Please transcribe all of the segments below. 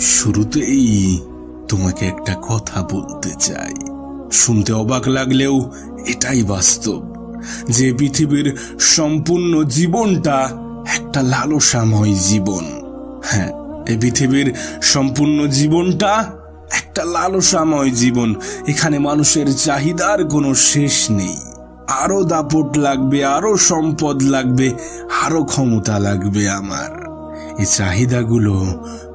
শুরুতেই তোমাকে একটা কথা বলতে চাই। শুনতে অবাক লাগলেও এটাই বাস্তব যে পৃথিবীর সম্পূর্ণ জীবনটা একটা লালসাময় জীবন। হ্যাঁ এই পৃথিবীর সম্পূর্ণ জীবনটা একটা লালসাময় জীবন। এখানে মানুষের চাহিদার কোনো শেষ নেই। আরও দাপট লাগবে, আরও সম্পদ লাগবে, আরও ক্ষমতা লাগবে আমার। এই চাহিদাগুলো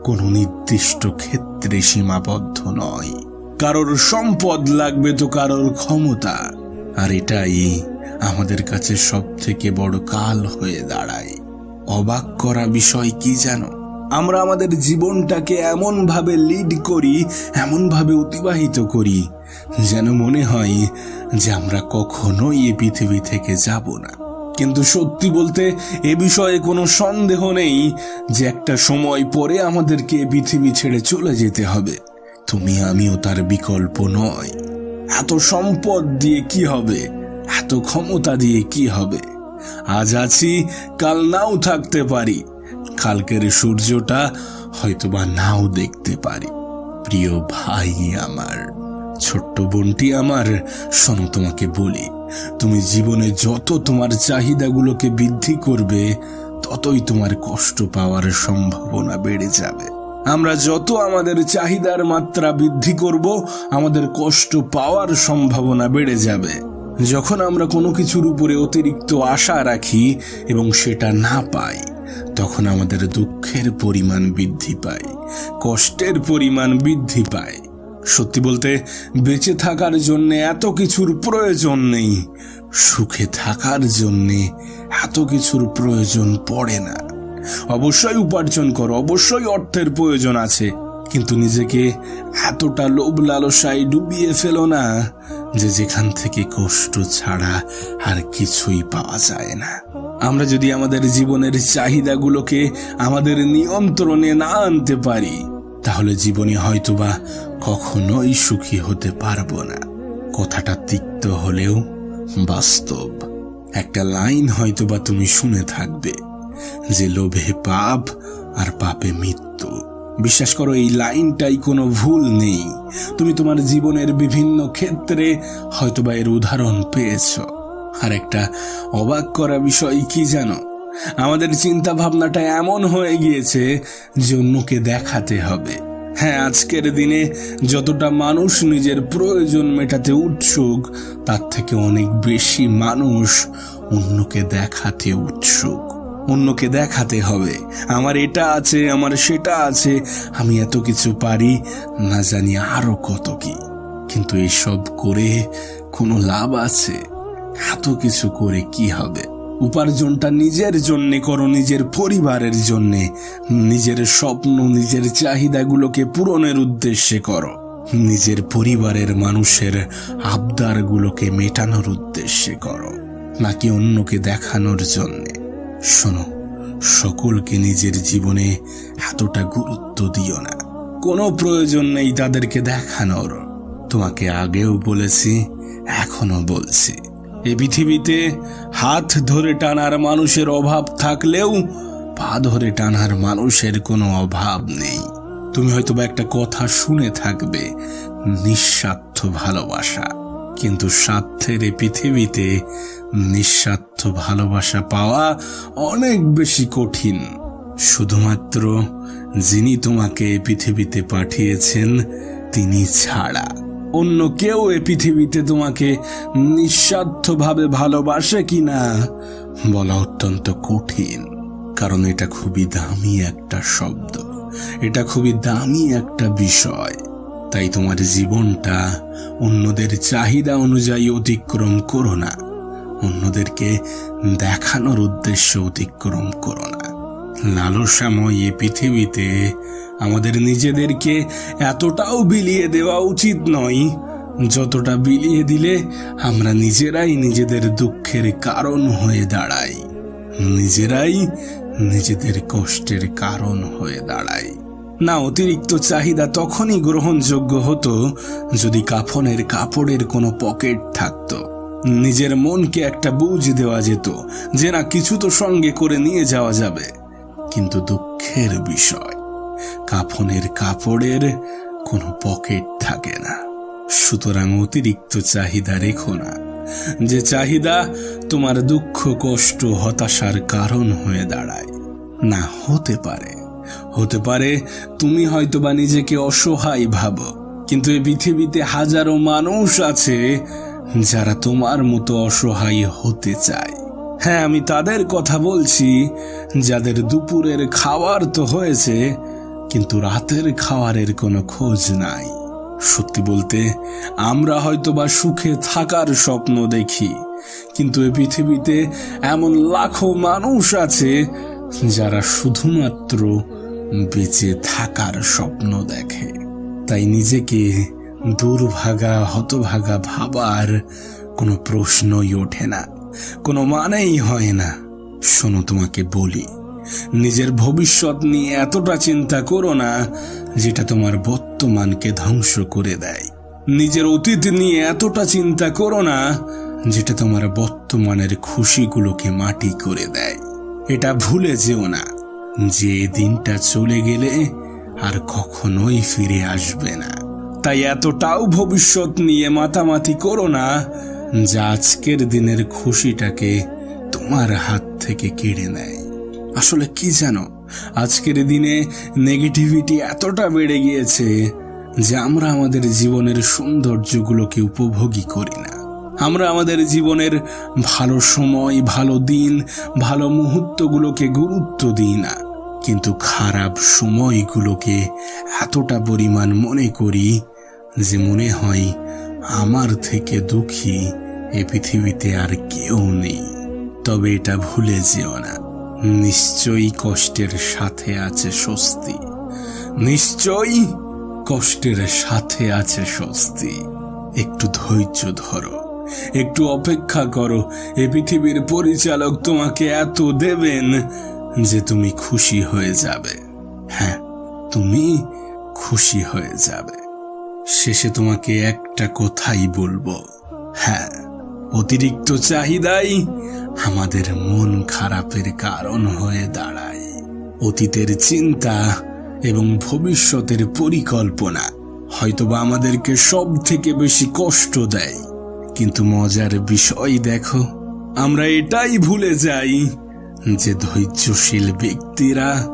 কোনো নির্দিষ্ট ক্ষেত্রে সীমাবদ্ধ নয়। কারোর সম্পদ লাগবে তো কারোর ক্ষমতা, আর এটাই আমাদের কাছে সব থেকে বড় কাল হয়ে দাঁড়ায়। অবাক করা বিষয় কি জানো? আমরা আমাদের জীবনটাকে এমন ভাবে লিড করি এমন ভাবে অতিবাহিত করি, যেন মনে হয় যে আমরা কখনোই এ পৃথিবী থেকে যাব না। কিন্তু সত্যি বলতে এ বিষয়ে কোনো সন্দেহ নেই যে একটা সময় পরে আমাদেরকে পৃথিবী ছেড়ে চলে যেতে হবে। তুমি, আমিও তার বিকল্প নয় এত সম্পদ দিয়ে কি হবে? এত ক্ষমতা দিয়ে কি হবে? আজ আছি, কাল নাও থাকতে পারি। কালকের সূর্যটা হয়তোবা নাও দেখতে পারি। প্রিয় ভাই আমার, ছোট্ট বোনটি আমার, শোনো তোমাকে বলি। তুমি জীবনে যত তোমার চাহিদাগুলোকে বৃদ্ধি করবে, ততই তোমার কষ্ট পাওয়ার সম্ভাবনা বেড়ে যাবে। আমরা যত আমাদের চাহিদার মাত্রা বৃদ্ধি করব, আমাদের কষ্ট পাওয়ার সম্ভাবনা বেড়ে যাবে। যখন আমরা কোনো কিছুর উপরে অতিরিক্ত আশা রাখি এবং সেটা না পাই, তখন আমাদের দুঃখের পরিমাণ বৃদ্ধি পায়, কষ্টের পরিমাণ বৃদ্ধি পায়। সত্যি বলতে, বেঁচে থাকার জন্য এত কিছুর প্রয়োজন নেই। সুখে থাকার জন্যে এত কিছুর প্রয়োজন পড়ে না। অবশ্যই উপার্জন করো, অবশ্যই অর্থের প্রয়োজন আছে, কিন্তু নিজেকে এতটা লোভ লালসায় ডুবিয়ে ফেলো না যে যেখান থেকে কষ্ট ছাড়া আর কিছুই পাওয়া যায় না। আমরা যদি আমাদের জীবনের চাহিদাগুলোকে আমাদের নিয়ন্ত্রণে না আনতে পারি তাহলে জীবনে হয়তোবা কখনোই সুখী হতে পারব না। কথাটা তিক্ত হলেও বাস্তব। একটা লাইন হয়তোবা তুমি শুনে থাকবে, যে লোভে পাপ আর পাপে মৃত্যু। বিশ্বাস করো, এই লাইনটাই কোনো ভুল নেই। তুমি তোমার জীবনের বিভিন্ন ক্ষেত্রে হয়তোবা এর উদাহরণ পেয়েছ। আর একটা অবাক করা বিষয় কি জানো? আমাদের চিন্তা ভাবনাটা এমন হয়ে গিয়েছে যে অন্যকে দেখাতে হবে। হ্যাঁ আজকের দিনে যতটা মানুষ নিজের প্রয়োজন মেটাতে উৎসুক, তার থেকে অনেক বেশি মানুষ অন্যকে দেখাতে উৎসুক। অন্যকে দেখাতে হবে। আমার এটা আছে, আমার সেটা আছে, আমি এত কিছু পারি, না জানি আরও কত কি। কিন্তু এসব করে কোনো লাভ আছে? এত কিছু করে কি হবে? উপার্জনটা নিজের জন্যে করো, নিজের পরিবারের জন্যে। নিজের স্বপ্ন, নিজের চাহিদাগুলোকে পূরণের উদ্দেশ্যে করো। নিজের পরিবারের মানুষের আবদারগুলোকে মেটানোর উদ্দেশ্যে করো, নাকি অন্যকে দেখানোর জন্যে। শোনো, সকলকে নিজের জীবনে এতটা গুরুত্ব দিও না। কোনো প্রয়োজন নেই তাদেরকে দেখানোর। তোমাকে আগেও বলেছি এখনও বলছি। এ পৃথিবীতে হাত ধরে টানার মানুষের অভাব থাকলেও পা ধরে টানার মানুষের কোনো অভাব নেই। তুমি হয়তো বা একটা কথা শুনে থাকবে, নিঃস্বার্থ ভালোবাসা। কিন্তু স্বার্থের এই পৃথিবীতে নিঃস্বার্থ ভালোবাসা পাওয়া অনেক বেশি কঠিন। শুধুমাত্র যিনি তোমাকে পৃথিবীতে পাঠিয়েছেন, তিনি ছাড়া। অন্য কেউ এ পৃথিবীতে তোমাকে নিঃস্বার্থভাবে ভালোবাসে কিনা বলা অত্যন্ত কঠিন। কারণ এটা খুবই দামি একটা শব্দ। এটা খুবই দামি একটা বিষয়। তাই তোমার জীবনটা অন্যদের চাহিদা অনুযায়ী অতিক্রম করো না। অন্যদেরকে দেখানোর উদ্দেশ্য অতিক্রম করো না। লালসাময় এ পৃথিবীতে আমাদের নিজেদেরকে এতটাও বিলিয়ে দেওয়া উচিত নয়, যতটা বিলিয়ে দিলে আমরা নিজেরাই নিজেদের দুঃখের কারণ হয়ে দাঁড়াই। নিজেরাই নিজেদের কষ্টের কারণ হয়ে দাঁড়াই। না, অতিরিক্ত চাহিদা তখনই গ্রহণযোগ্য হতো যদি কাফনের কাপড়ের কোনো পকেট থাকতো। নিজের মনকে একটা বুঝ দেওয়া যেত যে না, কিছু তো সঙ্গে করে নিয়ে যাওয়া যাবে। কিন্তু দুঃখের বিষয়। কাফনের কাপড়ের কোনো পকেট থাকে না। সুতরাং অতিরিক্ত চাহিদা রেখো না। যে চাহিদা তোমার দুঃখ, কষ্ট, হতাশার কারণ হয়ে দাঁড়ায়। না, হতে পারে। হতে পারে তুমি হয়তোবা নিজেকে অসহায় ভাবো, কিন্তু এই পৃথিবীতে হাজারো মানুষ আছে যারা তোমার মতো অসহায় হতে চায়। হ্যাঁ আমি তাদের কথা বলছি। যাদের দুপুরের খাওয়ার তো হয়েছে, কিন্তু রাতের খাওয়ারের কোনো খোঁজ নাই। সত্যি বলতে, আমরা হয়তোবা সুখে থাকার স্বপ্ন দেখি, কিন্তু এ পৃথিবীতে এমন লাখো মানুষ আছে, যারা শুধুমাত্র বেঁচে থাকার স্বপ্ন দেখে। তাই নিজেকে দুর্ভাগা, হতভাগা ভাবার কোনো প্রশ্নই ওঠে না। কোনো মানেই হয় না। শোনো তোমাকে বলি, নিজের ভবিষ্যৎ নিয়ে এতটা চিন্তা করো না, যেটা তোমার বর্তমানকে ধ্বংস করে দেয়। নিজের অতীত নিয়ে এতটা চিন্তা করো না, যেটা তোমার বর্তমানের খুশিগুলোকে মাটি করে দেয়। এটা ভুলে যেও না, যে দিনটা চলে গেলে আর কখনোই ফিরে আসবে না। তাই এতটাও ভবিষ্যৎ নিয়ে মাতামাতি করো না যা আজকের দিনের খুশিটাকে তোমার হাত থেকে কেড়ে নেয়। আসলে কি জানো, আজকের দিনে নেগেটিভিটি এতটা বেড়ে গিয়েছে যে আমরা আমাদের জীবনের সৌন্দর্যগুলোকে উপভোগই করি না। আমরা আমাদের জীবনের ভালো সময়, ভালো দিন, ভালো মুহূর্তগুলোকে গুরুত্ব দিই না। কিন্তু খারাপ সময়গুলোকে এতটা পরিমাণ মনে করি যে মনে হয় আমার থেকে দুঃখী এ পৃথিবীতে আর কেউ নেই। তবে এটা ভুলে যেও না। নিশ্চয়ই কষ্টের সাথে আছে স্বস্তি। নিশ্চয়ই কষ্টের সাথে আছে স্বস্তি। একটু ধৈর্য ধরো। একটু অপেক্ষা করো। এ পৃথিবীর পরিচালক তোমাকে এত দেবেন যে তুমি খুশি হয়ে যাবে। হ্যাঁ তুমি খুশি হয়ে যাবে। শেষে তোমাকে একটা কথাই বলব। হ্যাঁ অতিরিক্ত চাহিদাই আমাদের মন খারাপের কারণ হয়ে দাঁড়ায়। অতীতের চিন্তা এবং ভবিষ্যতের পরিকল্পনা হয়তোবা আমাদেরকে সব থেকে বেশি কষ্ট দেয়। কিন্তু মজার বিষয় দেখো, আমরা এটাই ভুলে যাই যে ধৈর্যশীল ব্যক্তিরা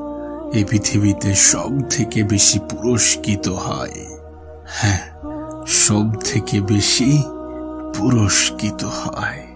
এই পৃথিবীতে সব থেকে বেশি পুরস্কৃত হয়। হ্যাঁ সব থেকে বেশি পুরস্কৃত হয়।